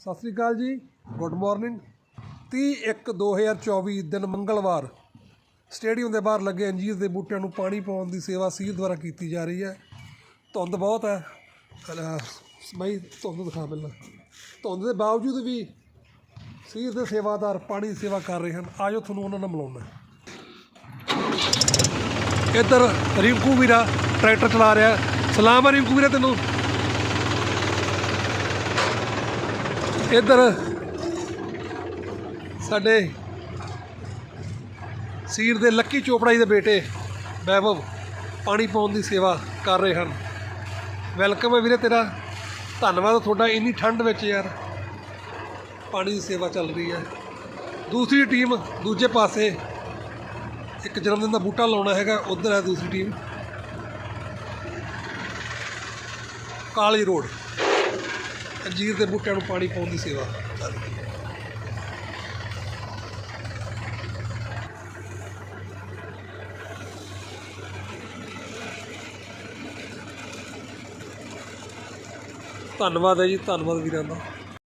ਸਤਿ ਸ੍ਰੀ ਅਕਾਲ ਜੀ, good morning. 30 1 2024 ਦਿਨ ਮੰਗਲਵਾਰ। ਸਟੇਡੀਅਮ ਦੇ ਬਾਹਰ ਲੱਗੇ ਅੰਜੀਰ ਦੇ ਬੂਟਿਆਂ ਨੂੰ ਪਾਣੀ ਪਾਉਣ ਦੀ ਸੇਵਾ ਸੀਰ ਦੁਆਰਾ ਕੀਤੀ ਜਾ ਰਹੀ ਹੈ। ਧੁੰਦ ਬਹੁਤ ਹੈ। ਸਮਈ ਧੁੰਦ ਦਿਖਾ ਪਹਿਲਾਂ। ਧੁੰਦ ਦੇ ਬਾਵਜੂਦ ਵੀ ਸੀਰ ਦੇ ਸੇਵਾਦਾਰ ਪਾਣੀ ਦੀ ਸੇਵਾ ਕਰ ਰਹੇ ਹਨ। ਆਜੋ ਤੁਹਾਨੂੰ ਉਹਨਾਂ ਨਾਲ ਮਿਲਾਉਂਦਾ ਇੱਧਰ ਰਿੰਕੂ ਵੀਰਾ ਟਰੈਕਟਰ ਚਲਾ ਰਿਹਾ। ਸਲਾਮ ਹੈ ਰਿੰਕੂ ਵੀਰਾ ਤੈਨੂੰ। ਇੱਧਰ ਸਾਡੇ ਸੀਰ ਦੇ ਲੱਕੀ ਚੋਪੜਾ ਜੀ ਦੇ ਬੇਟੇ ਵੈਭਵ ਪਾਣੀ ਪਾਉਣ ਦੀ ਸੇਵਾ ਕਰ ਰਹੇ ਹਨ। ਵੈਲਕਮ ਹੈ ਵੀਰੇ ਤੇਰਾ। ਧੰਨਵਾਦ ਤੁਹਾਡਾ, ਇੰਨੀ ਠੰਡ ਵਿੱਚ ਯਾਰ। ਪਾਣੀ ਦੀ ਸੇਵਾ ਚੱਲ ਰਹੀ ਹੈ। ਦੂਸਰੀ ਟੀਮ ਦੂਜੇ ਪਾਸੇ ਇੱਕ ਜਨਮ ਦਿਨ ਦਾ ਬੂਟਾ ਲਾਉਣਾ ਹੈਗਾ, ਉਧਰ ਹੈ ਦੂਸਰੀ ਟੀਮ। ਕਾਲੀ ਰੋਡ। ਅੰਜੀਰ ਦੇ ਬੂਟਿਆਂ ਨੂੰ ਪਾਣੀ ਪਾਉਣ ਦੀ ਸੇਵਾ। ਚੱਲ ਹੈ ਧੰਨਵਾਦ ਹੈ ਜੀ, ਧੰਨਵਾਦ ਵੀਰਾਂ ਦਾ।